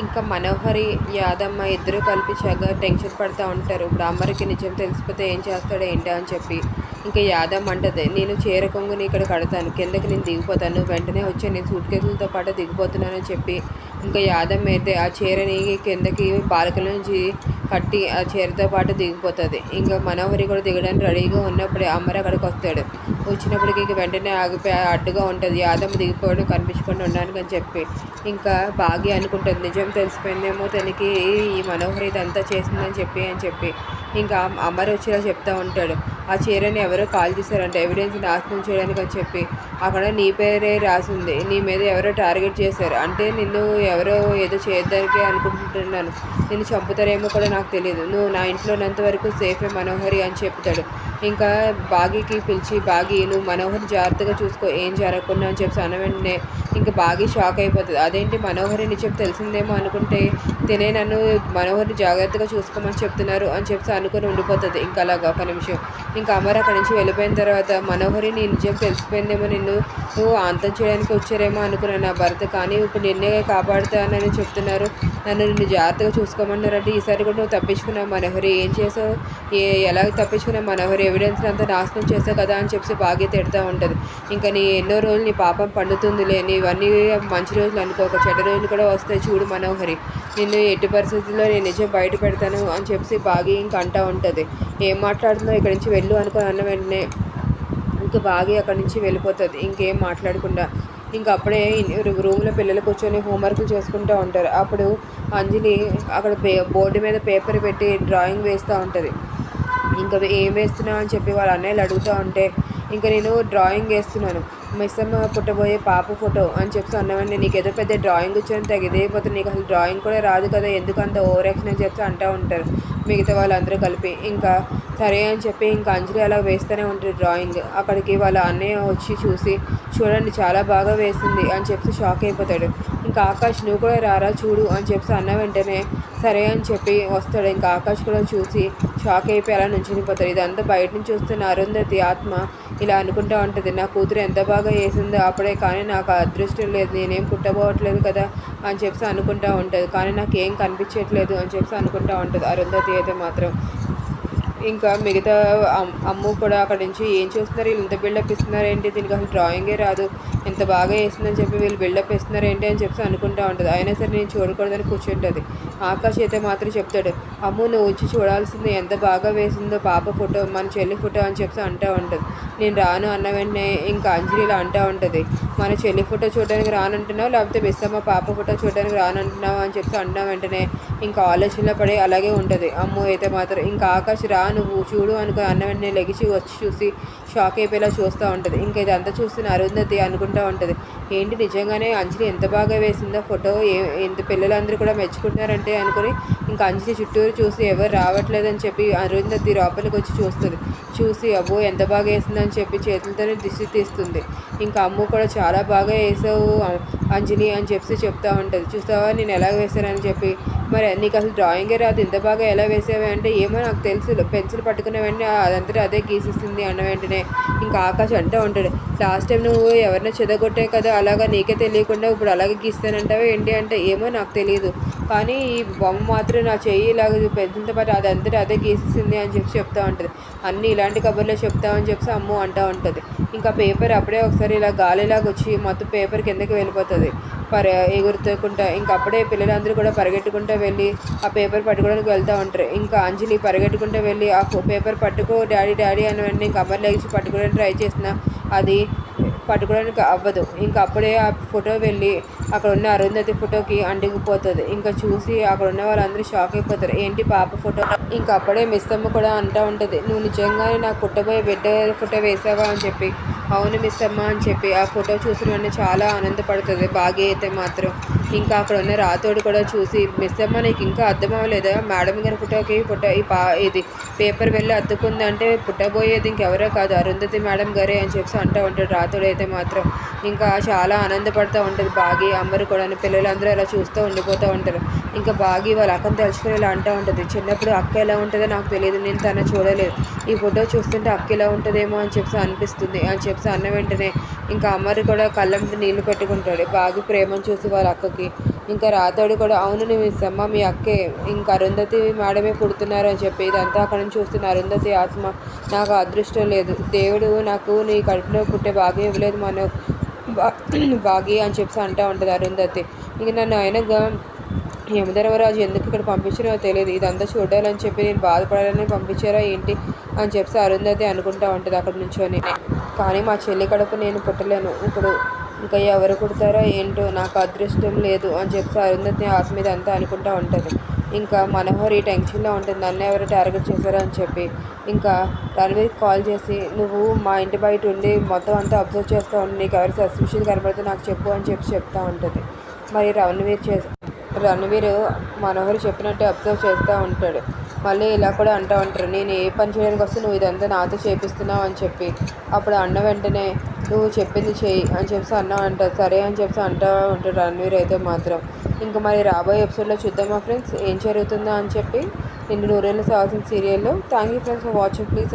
ఇంకా మనోహరి యాదమ్మ ఇద్దరు కలిపి చక్కగా టెన్షన్ పడుతూ ఉంటారు. ఇప్పుడు అమ్మరికి నిజం తెలిసిపోతే ఏం చేస్తాడో ఏంటో అని చెప్పి. ఇంకా యాదమ్మ అంటది నేను చీర కొంగుని ఇక్కడ కడతాను. కిందకి నేను దిగిపోతాను. వెంటనే వచ్చి నేను సూట్ కేసులతో పాటు దిగిపోతున్నానని చెప్పి. ఇంకా యాదమ్మ అయితే ఆ చీరని కిందకి బాలకల నుంచి కట్టి ఆ చీరతో పాటు దిగిపోతుంది. ఇంకా మనోహరి కూడా దిగడానికి రెడీగా ఉన్నప్పుడే అమ్మరు అక్కడికి వస్తాడు. వచ్చినప్పటికీ ఇంక వెంటనే ఆగిపోయి అడ్డుగా ఉంటుంది. యాదమ్మ దిగిపోవడం కనిపించకుండా ఉండడానికి అని చెప్పి. ఇంకా బాగి అనుకుంటుంది. నిజం తెలిసిపోయిందేమో తనకి ఈ మనోహరి ఇదంతా చేసిందని చెప్పి అని చెప్పి. ఇంకా అమ్మరు వచ్చేలా చెప్తా ఉంటాడు. ఆ చీరని ఎవరో కాల్ చేశారంట. ఎవిడెన్స్ నాశనం చేయడానికి అని చెప్పి. అక్కడ నీ పేరే రాసింది. నీ మీద ఎవరో టార్గెట్ చేశారు. అంటే నిన్ను ఎవరో ఏదో చేయడానికి అనుకుంటున్నాను. నిన్ను చంపుతారేమో కూడా నాకు తెలియదు నువ్వు నా ఇంట్లో ఉన్నంత వరకు సేఫే మనోహరి అని చెప్తాడు. ఇంకా బాగీకి పిలిచి బాగీ నువ్వు మనోహరి జాగ్రత్తగా చూసుకో ఏం జరగకుండా అని చెప్పి అన్న వెంటనే ఇంకా బాగా షాక్ అయిపోతుంది. అదేంటి మనోహరిని చెప్పి తెలిసిందేమో అనుకుంటే తినే నన్ను మనోహరిని జాగ్రత్తగా చూసుకోమని చెప్తున్నారు అని చెప్పి అనుకుని ఉండిపోతుంది. ఇంకా అలాగ ఒక నిమిషం. ఇంకా అమర్ అక్కడి నుంచి వెళ్ళిపోయిన తర్వాత మనోహరి నీ నిజం తెలిసిపోయిందేమో నిన్ను నువ్వు అంతం చేయడానికి వచ్చారేమో అనుకున్నాను నా భర్త. కానీ ఇప్పుడు నిన్నే కాపాడుతానని చెప్తున్నారు. నన్ను నిన్ను జాగ్రత్తగా చూసుకోమన్నారంటే ఈసారి కూడా నువ్వు తప్పించుకున్నావు మనోహరి. ఏం చేసావు? ఏ ఎలా తప్పించుకున్నావు మనోహరి? ఎవిడెన్స్ అంతా నాశనం చేసావు కదా అని చెప్పి బాగా తిడతా ఉంటుంది. ఇంకా నీ ఎన్నో రోజులు నీ పాపం పండుతుందిలే. ఇవన్నీ మంచి రోజులు అనుకో చెడ్డ రోజులు కూడా వస్తాయి చూడు మనోహరి. నిన్ను ఎట్టి పరిస్థితుల్లో నేను నిజం బయట పెడతాను అని చెప్పి బాగా ఇంక అంటూ ఉంటుంది. ఏం మాట్లాడుతుందో ఇక్కడి నుంచి వెళ్ళు అనుకుని అన్న వెంటనే ఇంకా బాగా అక్కడి నుంచి వెళ్ళిపోతుంది. ఇంకేం మాట్లాడకుండా. ఇంకా అప్పుడే రూమ్లో పిల్లలు కూర్చొని హోంవర్క్లు చేసుకుంటూ ఉంటారు. అప్పుడు అంజలి అక్కడ పే బోర్డు మీద పేపర్ పెట్టి డ్రాయింగ్ వేస్తూ ఉంటుంది. ఇంకా ఏం వేస్తున్నావు అని చెప్పి వాళ్ళ అన్నయ్యలు అడుగుతూ ఉంటే ఇంకా నేను డ్రాయింగ్ వేస్తున్నాను. మిస్ అమ్మ పుట్టబోయే పాప ఫోటో అని చెప్పి అన్నవండి. నీకు ఏదో పెద్ద డ్రాయింగ్ వచ్చాను తగిదేపోతే నీకు అసలు డ్రాయింగ్ కూడా రాదు కదా ఎందుకు అంత ఓవర్ యాక్షన్ అని చెప్తే అంటూ ఉంటారు. మిగతా వాళ్ళందరూ కలిపి ఇంకా సరే అని చెప్పి ఇంకా అంజలి అలా వేస్తూనే ఉంటుంది డ్రాయింగ్. అక్కడికి వాళ్ళ అన్నయ్య వచ్చి చూసి చూడండి చాలా బాగా వేసింది అని చెప్పి షాక్ అయిపోతాడు. ఇంకా ఆకాష్ నువ్వు కూడా రారా చూడు అని చెప్పి అన్న వెంటనే సరే అని చెప్పి వస్తాడు. ఇంకా ఆకాష్ కూడా చూసి షాక్ అయిపోయి అలా నుంచునిపోతాడు. ఇదంతా బయట నుంచి చూస్తున్న అరుంధతి ఆత్మ ఇలా అనుకుంటా ఉంటుంది. నా కూతురు ఎంత బాగా వేసిందో అప్పుడే కానీ నాకు అదృష్టం లేదు. నేనేం పుట్టబోవట్లేదు కదా అని చెప్పి అనుకుంటా ఉంటుంది. కానీ నాకు ఏం కనిపించట్లేదు అని చెప్పి అనుకుంటా ఉంటుంది అరుంధతి అయితే మాత్రం. ఇంకా మిగతా అమ్- అమ్ము కూడా అక్కడ నుంచి ఏం చూస్తున్నారు? వీళ్ళు ఇంత బిల్డప్ ఇస్తున్నారు ఏంటి దీనికి అసలు డ్రాయింగే రాదు. ఎంత బాగా వేస్తుందని చెప్పి వీళ్ళు బిల్డప్ ఇస్తున్నారు ఏంటి అని చెప్పి అనుకుంటా ఉంటుంది. అయినా సరే నేను చూడకూడదని కూర్చుంటుంది. ఆకాష్ అయితే మాత్రం చెప్తాడు అమ్ము నువ్వు వచ్చి చూడాల్సింది ఎంత బాగా వేసిందో పాప ఫోటో మన చెల్లి ఫోటో అని చెప్పి అంటూ ఉంటుంది. నేను రాను అన్న వెంటనే ఇంకా అంజలిలో అంటూ ఉంటుంది. మన చెల్లి ఫోటో చూడడానికి రానంటున్నావు? లేకపోతే మిస్సమ్మ పాప ఫోటో చూడడానికి రానంటున్నావు అని చెప్పి అన్న వెంటనే ఇంకా ఆలోచనలో పడి అలాగే ఉంటుంది. అమ్మో అయితే మాత్రం ఇంకా ఆకాశ రా నువ్వు చూడు అనుకో అన్న వెంటనే లెగిసి వచ్చి చూసి షాక్ అయిపోయేలా చూస్తూ ఉంటుంది. ఇంకా ఇదంతా చూస్తున్న అరుంధతి అనుకుంటూ ఉంటుంది. ఏంటి నిజంగానే అంజలి ఎంత బాగా వేసిందో ఫోటో ఏ ఎంత పిల్లలందరూ కూడా మెచ్చుకుంటున్నారంటే అనుకుని ఇంకా అంజలి చుట్టూరు చూసి ఎవరు రావట్లేదని చెప్పి అరుంధతి లోపలికి వచ్చి చూస్తుంది. చూసి అబ్బో ఎంత బాగా వేసిందని చెప్పి చేతులతోనే దిష్టి తీస్తుంది. ఇంకా అమ్మ కూడా చాలా బాగా వేసావు అంజలి అని చెప్పి చెప్తా ఉంటుంది. చూస్తావా? నేను ఎలా వేసానని చెప్పి మరి నీకు అసలు డ్రాయింగే రాదు ఇంత బాగా ఎలా వేసావే అంటే ఏమో నాకు తెలుసు. పెన్సిల్ పట్టుకున్న వెంటనే అదంతా అదే గీసిస్తుంది అన్న వెంటనే. ఇంకా ఆకాశం అంటూ ఉంటాడు లాస్ట్ టైం నువ్వు ఎవరినో చెదగొట్టావు కదా అలాగా నీకే తెలియకుండా ఇప్పుడు అలాగే గీస్తానంటావా ఏంటి అంటే ఏమో నాకు తెలియదు కానీ ఈ బొమ్మ మాత్రం నా చెయ్యి ఇలాగ పెద్దంతో పాటు అదంతటా అదే గీసేసింది అని చెప్పి చెప్తా ఉంటుంది. అన్నీ ఇలాంటి కబుర్లే చెప్తామని చెప్పి అమ్ము అంటూ ఉంటుంది. ఇంకా పేపర్ అప్పుడే ఒకసారి ఇలా గాలిలాగా వచ్చి మొత్తం పేపర్ కిందకి వెళ్ళిపోతుంది. పర ఎగురుతుకుంటా ఇంకా అప్పుడే పిల్లలందరూ కూడా పరిగెట్టుకుంటూ వెళ్ళి ఆ పేపర్ పట్టుకోవడానికి వెళ్తూ ఉంటారు. ఇంకా అంజలి పరిగెట్టుకుంటూ వెళ్ళి ఆ పేపర్ పట్టుకో డాడీ డాడీ అని వెంటనే ఇంకా లేచి పట్టుకోవడానికి ట్రై చేసిన అది పట్టుకోవడానికి అవ్వదు. ఇంకా అప్పుడే ఆ ఫోటో వెళ్ళి అక్కడ ఉన్న అరుంధతి ఫోటోకి అంటుకుపోతుంది. ఇంకా చూసి అక్కడ ఉన్న వాళ్ళందరూ షాక్ అయిపోతారు. ఏంటి పాప ఫోటో? ఇంకా అప్పుడే మిస్తమ్మ కూడా అంటూ ఉంటుంది. నువ్వు నిజంగానే నాకు పుట్టబోయే బిడ్డ ఫోటో వేసావా? అని చెప్పి. అవును మిస్తమ్మ అని చెప్పి. ఆ ఫోటో చూసిన వెంటనే చాలా ఆనందపడుతుంది. బాగా అయితే మాత్రం. ఇంకా అక్కడ ఉన్న రాతోడు కూడా చూసి మిస్ అమ్మ నీకు ఇంకా అర్థం అవ్వలేదా? మేడం గారి ఫోటోకి ఫోటో ఈ పా ఇది పేపర్ వెళ్ళి అద్దుకుందంటే పుట్టబోయేది ఇంకెవరో కాదు అరుంధతి మేడం గారే అని చెప్పి అంటూ ఉంటాడు రాతోడు అయితే మాత్రం. ఇంకా చాలా ఆనందపడుతూ ఉంటుంది బాగి అమ్మరు కూడా పిల్లలందరూ అలా చూస్తూ ఉండిపోతూ ఉంటారు. ఇంకా బాగి వాళ్ళ అక్కను తలుచుకుని ఇలా అంటూ ఉంటుంది చిన్నప్పుడు అక్క ఎలా ఉంటుందో నాకు తెలియదు నేను తన చూడలేదు. ఈ ఫోటో చూస్తుంటే అక్క ఎలా ఉంటుందేమో అని చెప్పి అనిపిస్తుంది. అని చెప్పి అన్న వెంటనే ఇంకా అమ్మరు కూడా కళ్ళంటి నీళ్ళు పెట్టుకుంటాడు. బాగి ప్రేమను చూసి వాళ్ళ అక్కకి. ఇంకా రాతోడు కూడా అవును నీ ఇస్తమ్మ మీ అక్కే ఇంకా అరుంధతి మేడమే పుడుతున్నారు అని చెప్పి ఇదంతా అక్కడ నుంచి చూస్తున్న అరుంధతి ఆత్మ నాకు అదృష్టం లేదు. దేవుడు నాకు నీ కడుపులో పుట్టే భాగ్యం ఇవ్వలేదు మన భాగ్య అని చెప్పి అంటూ ఉంటుంది అరుంధతి. ఇంక నన్ను ఆయనగా యమధర్మరాజు ఎందుకు ఇక్కడ పంపించారో తెలియదు. ఇదంతా చూడాలని చెప్పి నేను బాధపడాలని పంపించారా ఏంటి అని చెప్పి అరుంధతి అనుకుంటా ఉంటుంది అక్కడ నుంచొని. కానీ మా చెల్లి కడుపు నేను పుట్టలేను. ఇప్పుడు ఇంకా ఎవరు కుడతారా ఏంటో నాకు అదృష్టం లేదు అని చెప్పి అరుంధతి ఆత్మ మీద అంతా అనుకుంటా ఉంటుంది. ఇంకా మనోహర్ ఈ టెన్షన్లో ఉంటుంది. నన్ను ఎవరు టార్గెట్ చేశారో అని చెప్పి. ఇంకా రణవీర్కి కాల్ చేసి నువ్వు మా ఇంటి బయట ఉండి మొత్తం అంతా అబ్జర్వ్ చేస్తూ ఉండి నీకు ఎవరు సస్పిషన్ కనబడితే నాకు చెప్పు అని చెప్పి చెప్తా ఉంటుంది. మరి రణవీర్ చేసి రణవీర్ మనోహర్ చెప్పినట్టు అబ్జర్వ్ చేస్తూ ఉంటాడు. మళ్ళీ ఇలా కూడా అంటూ ఉంటారు నేను ఏ పని చేయడానికి వస్తే నువ్వు ఇదంతా నాతో చేపిస్తున్నావు అని చెప్పి. అప్పుడు అన్న వెంటనే నువ్వు చెప్పింది చెయ్యి అని చెప్పి అన్న అంటారు సరే అని చెప్పి అంటూ ఉంటాడు రణవీర్ అయితే మాత్రం. ఇంకా మరి రాబోయే ఎపిసోడ్లో చూద్దామా ఫ్రెండ్స్ ఏం జరుగుతుందో అని చెప్పి. నిన్ను నూరేళ్ళు సావాల్సిన సీరియల్లో thank you friends for watching please